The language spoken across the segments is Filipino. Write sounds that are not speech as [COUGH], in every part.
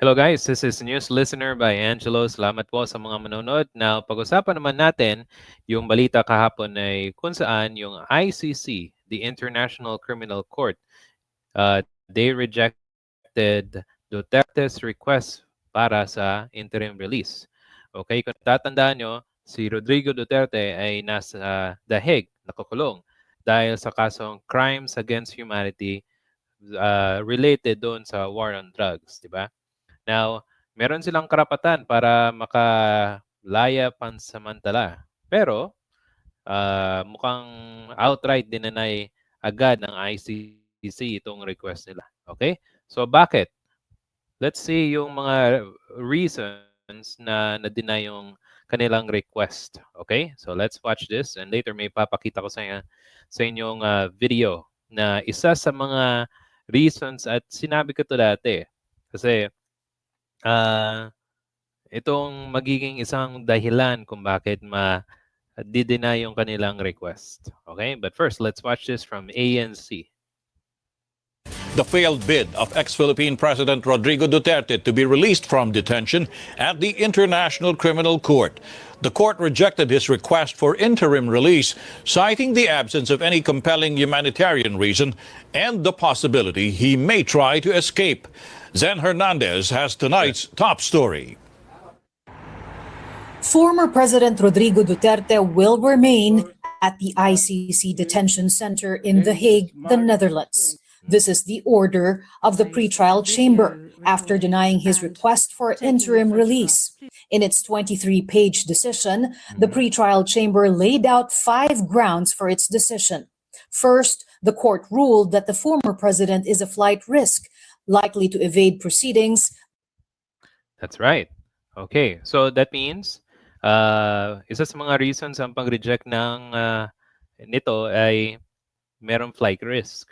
Hello guys, this is News Listener by Angelo. Salamat po sa mga manonood. Now, pag-usapan naman natin yung balita kahapon ay kung saan yung ICC, the International Criminal Court, uh, they rejected Duterte's request para sa interim release. Okay, kung tatandaan nyo, si Rodrigo Duterte ay nasa The Hague, nakakulong, dahil sa kasong crimes against humanity uh, related doon sa war on drugs, di ba? Now, meron silang karapatan para makalaya pansamantala. Pero, uh, mukhang outright dinanay agad ng ICC itong request nila. Okay? So, bakit? Let's see yung mga reasons na na-deny yung kanilang request. Okay? So, let's watch this and later may papakita ko sa, inyo, sa inyong uh, video na isa sa mga reasons at sinabi ko to dati. Kasi, uh, itong magiging isang dahilan kung bakit ma dideny yung kanilang request. Okay? But first, let's watch this from ANC. The failed bid of ex-Philippine President Rodrigo Duterte to be released from detention at the International Criminal Court. The court rejected his request for interim release, citing the absence of any compelling humanitarian reason and the possibility he may try to escape. Zen Hernandez has tonight's top story. Former President Rodrigo Duterte will remain at the ICC detention center in The Hague, the Netherlands. This is the order of the pretrial chamber after denying his request for interim release. In its 23 page decision, the pretrial chamber laid out five grounds for its decision. First, the court ruled that the former president is a flight risk, likely to evade proceedings That's right. Okay. So that means, uh, isa sa mga reasons ang pag-reject ng uh, nito ay merong flight risk.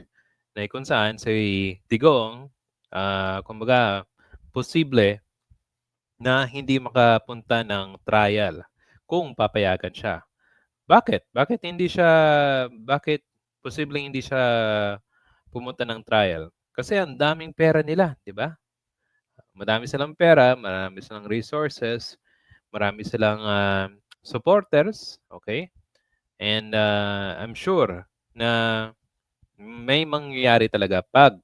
Na kung saan si Digong, uh, kumbaga, posible na hindi makapunta ng trial kung papayagan siya. Bakit? Bakit hindi siya, bakit posibleng hindi siya pumunta ng trial? Kasi ang daming pera nila, di ba? Madami silang pera, marami silang resources, marami silang uh, supporters, okay? And uh, I'm sure na may mangyayari talaga pag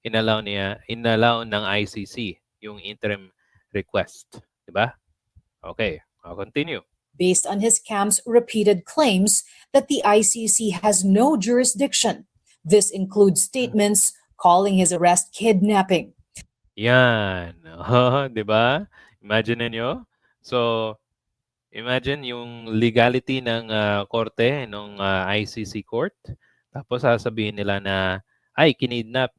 inallow niya, inallow ng ICC yung interim request, di ba? Okay, I'll continue. based on his camp's repeated claims that the ICC has no jurisdiction. This includes statements calling his arrest kidnapping. Yan. [LAUGHS] Oh, 'di ba? Imagine niyo. So, imagine yung legality ng uh, korte ng uh, ICC court. Tapos sasabihin nila na ay kinidnap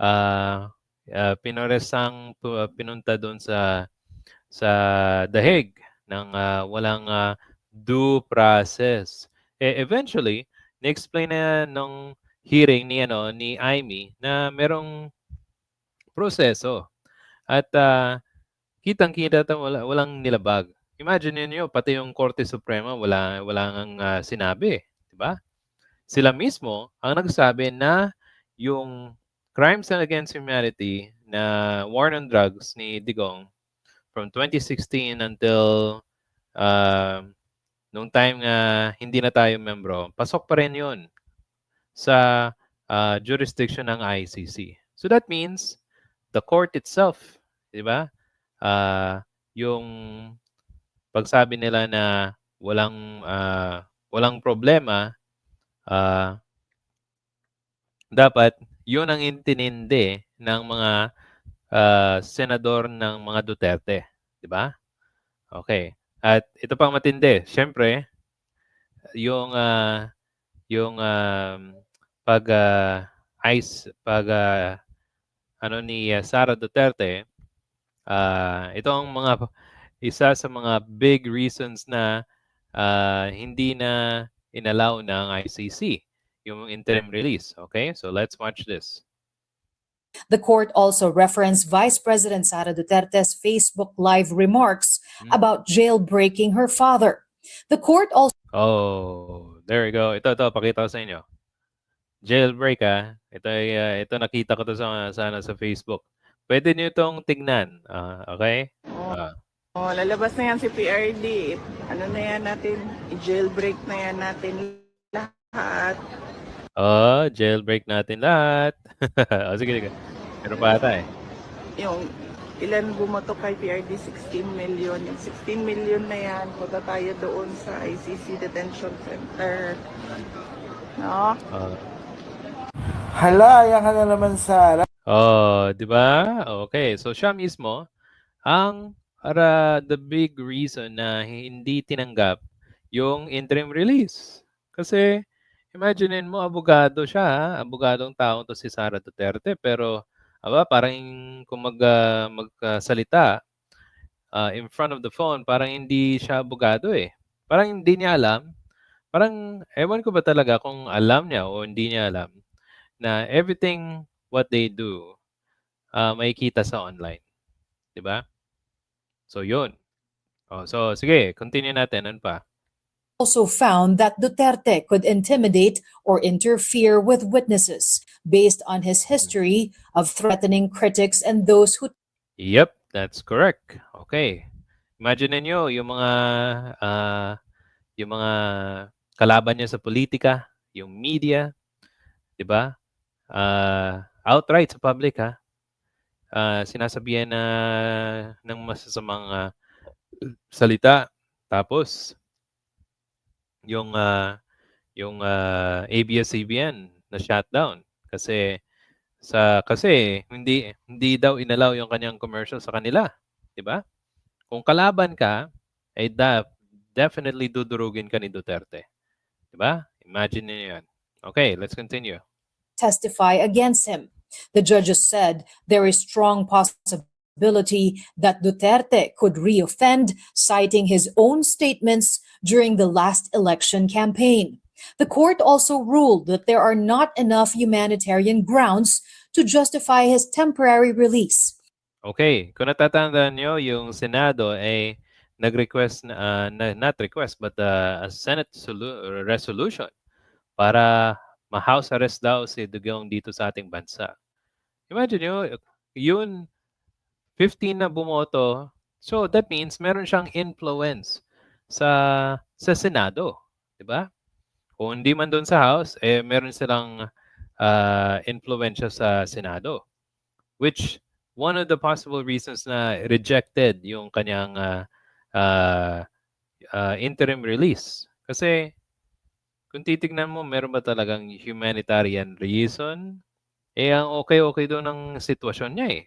uh, uh, pinoresang pinunta doon sa sa The Hague ng uh, walang uh, due process. Eh, eventually, ni-explain na nung hearing ni ano ni Amy na merong proseso. At uh, kitang-kita wala walang nilabag. Imagine niyo pati yung Korte Suprema wala wala nang uh, sinabi, 'di ba? Sila mismo ang nagsabi na yung crimes against humanity na war on drugs ni Digong from 2016 until uh, nung time nga hindi na tayo membro, pasok pa rin 'yon sa uh, jurisdiction ng ICC. So that means the court itself, 'di ba? Uh, yung pagsabi nila na walang uh, walang problema, uh, dapat 'yun ang intinindi ng mga uh, senador ng mga Duterte, 'di ba? Okay. At ito pang matindi, syempre, yung uh, yung uh, pag uh, ice pag uh, ano ni uh, Sara Duterte, uh, ito ang mga isa sa mga big reasons na uh, hindi na inallow ng ICC yung interim release. Okay? So let's watch this. The court also referenced Vice President Sara Duterte's Facebook Live remarks Hmm. about jailbreaking her father. The court also Oh, there you go. Ito, ito, pakita ko sa inyo. Jailbreak ah. Ito, ay, uh, ito nakita ko to sa, sana sa Facebook. Puwede niyo itong tignan, ah, okey? Oh, Ah. oh, lalabas na yan si PRD. Ano na yan natin? I-jailbreak na yan natin lahat. Oh, jailbreak natin lahat. [LAUGHS] Oh, sige, sige. Meron pa ata, eh. Yung ilan bumoto kay PRD? 16 million. Yung 16 million na yan, punta tayo doon sa ICC Detention Center. No? Oh. Hala, yan ka na naman, Sarah. Oh, 'di ba? Okay, so siya mismo ang para the big reason na hindi tinanggap yung interim release. Kasi imaginein mo abogado siya, abogadong taong 'to si Sara Duterte pero aba parang kung mag ah, magsalita ah, in front of the phone parang hindi siya abogado, eh. Parang hindi niya alam, parang ewan ko ba talaga kung alam niya o hindi niya alam na everything what they do, ah, makikita sa online, 'di ba? So 'yun. Oh, so sige, continue natin, ano pa? also found that Duterte could intimidate or interfere with witnesses based on his history of threatening critics and those who Yep, that's correct. Okay. Imagine niyo yung mga ah, yung mga kalaban niya sa politika, yung media, 'di ba? Ah, outright sa public ha. Ah, sinasabihan na ng masasamang ah, salita. Tapos yung ah, yung ah, ABS-CBN na shutdown kasi sa kasi hindi hindi daw inalaw yung kanyang commercial sa kanila, 'di ba? Kung kalaban ka, ay da, definitely dudurugin ka ni Duterte. 'Di ba? Imagine niyo 'yan. Okay, let's continue. Testify against him. The judges said there is strong possibility that Duterte could reoffend, citing his own statements during the last election campaign. The court also ruled that there are not enough humanitarian grounds to justify his temporary release. Okay, kung natatandaan nyo, yung Senado ay nag-request, na, ah, na- not request, but ah, a Senate solu- resolution para ma-house arrest daw si Dugong dito sa ating bansa. Imagine nyo, yun, 15 na bumoto. So that means meron siyang influence sa sa Senado, 'di ba? Kung hindi man doon sa House, eh meron silang ah, influensya sa Senado. Which one of the possible reasons na rejected yung kanyang ah, ah, ah, interim release. Kasi kung titignan mo, meron ba talagang humanitarian reason? Eh, ang okay-okay doon ang sitwasyon niya eh.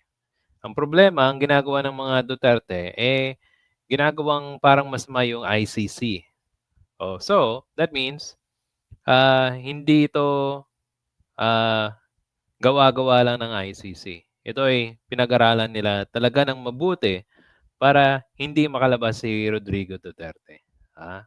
Ang problema, ang ginagawa ng mga Duterte, eh, ginagawang parang masama yung ICC. Oh, so, that means, ah, hindi ito ah, gawa-gawa lang ng ICC. Ito ay pinag-aralan nila talaga ng mabuti para hindi makalabas si Rodrigo Duterte. Ah,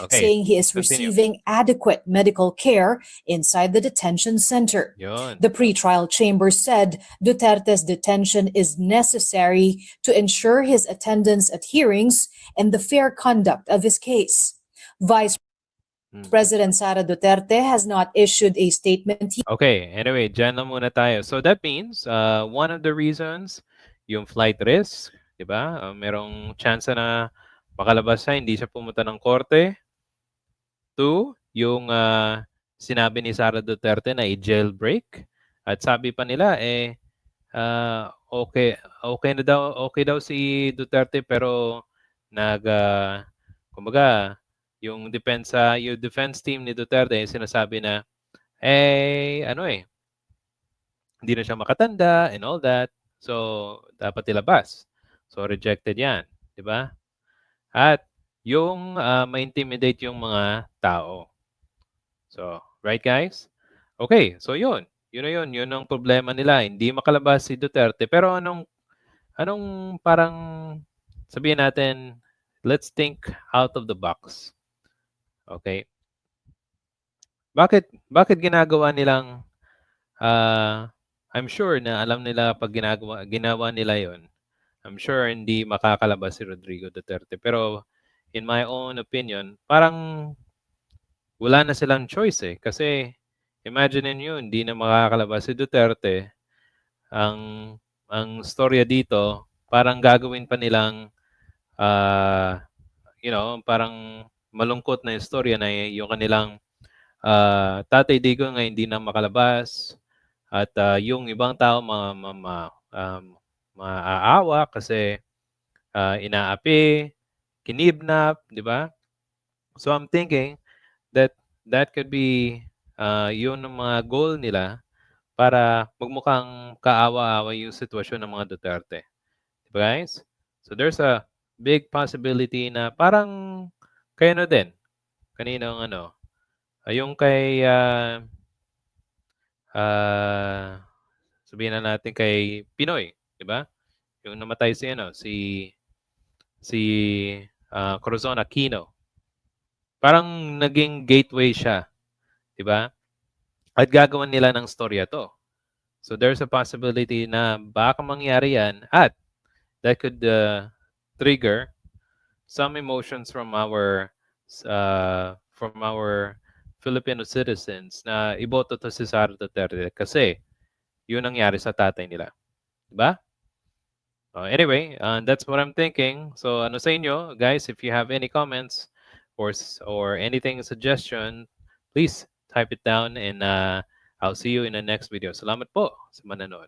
okay. saying he is continue. receiving adequate medical care inside the detention center. Yun. The pretrial chamber said Duterte's detention is necessary to ensure his attendance at hearings and the fair conduct of his case. Vice Hmm. President Sara Duterte has not issued a statement Okay, anyway, dyan lang muna tayo. So that means, uh, one of the reasons, yung flight risk, di ba? Uh, merong chance na makalabas siya, hindi siya pumunta ng korte. Two, yung uh, sinabi ni Sara Duterte na i-jailbreak. At sabi pa nila, eh, uh, okay, okay na daw, okay daw si Duterte pero nag, uh, kumbaga, yung depensa, yung defense team ni Duterte, sinasabi na, eh, ano eh, hindi na siya makatanda and all that. So, dapat ilabas. So, rejected yan. Di ba? At yung ah, ma-intimidate yung mga tao. So, right guys? Okay, so yun. Yun na yun. Yun ang problema nila. Hindi makalabas si Duterte. Pero anong, anong parang, sabihin natin, let's think out of the box. Okay? Bakit bakit ginagawa nilang ah, I'm sure na alam nila pag ginagawa ginawa nila 'yon. I'm sure hindi makakalabas si Rodrigo Duterte. Pero in my own opinion, parang wala na silang choice eh. Kasi imagine niyo hindi na makakalabas si Duterte. Ang ang storya dito, parang gagawin pa nilang, ah, you know, parang malungkot na istorya na yung kanilang ah, Tatay Digong ay hindi na makalabas at ah, yung ibang tao ma, ma, ma, um, maaawa kasi ah, inaapi, kinidnap, di ba? So I'm thinking that that could be uh, yun ang mga goal nila para magmukhang kaawa-awa yung sitwasyon ng mga Duterte. Diba guys? So there's a big possibility na parang kaya ano din, kanino ang ano, ah, yung kay ah ah, sabihin na natin kay Pinoy, di ba? Yung namatay si ano, si si ah, Corazon Aquino. Parang naging gateway siya, di ba? At gagawan nila ng storya to. So there's a possibility na baka mangyari yan at that could uh, trigger some emotions from our uh, from our Filipino citizens na iboto to si Sara Duterte kasi yun ang nangyari sa tatay nila. Diba? Uh, anyway, uh, that's what I'm thinking. So ano sa inyo, guys, if you have any comments or or anything suggestion, please type it down and uh, I'll see you in the next video. Salamat po sa mananood.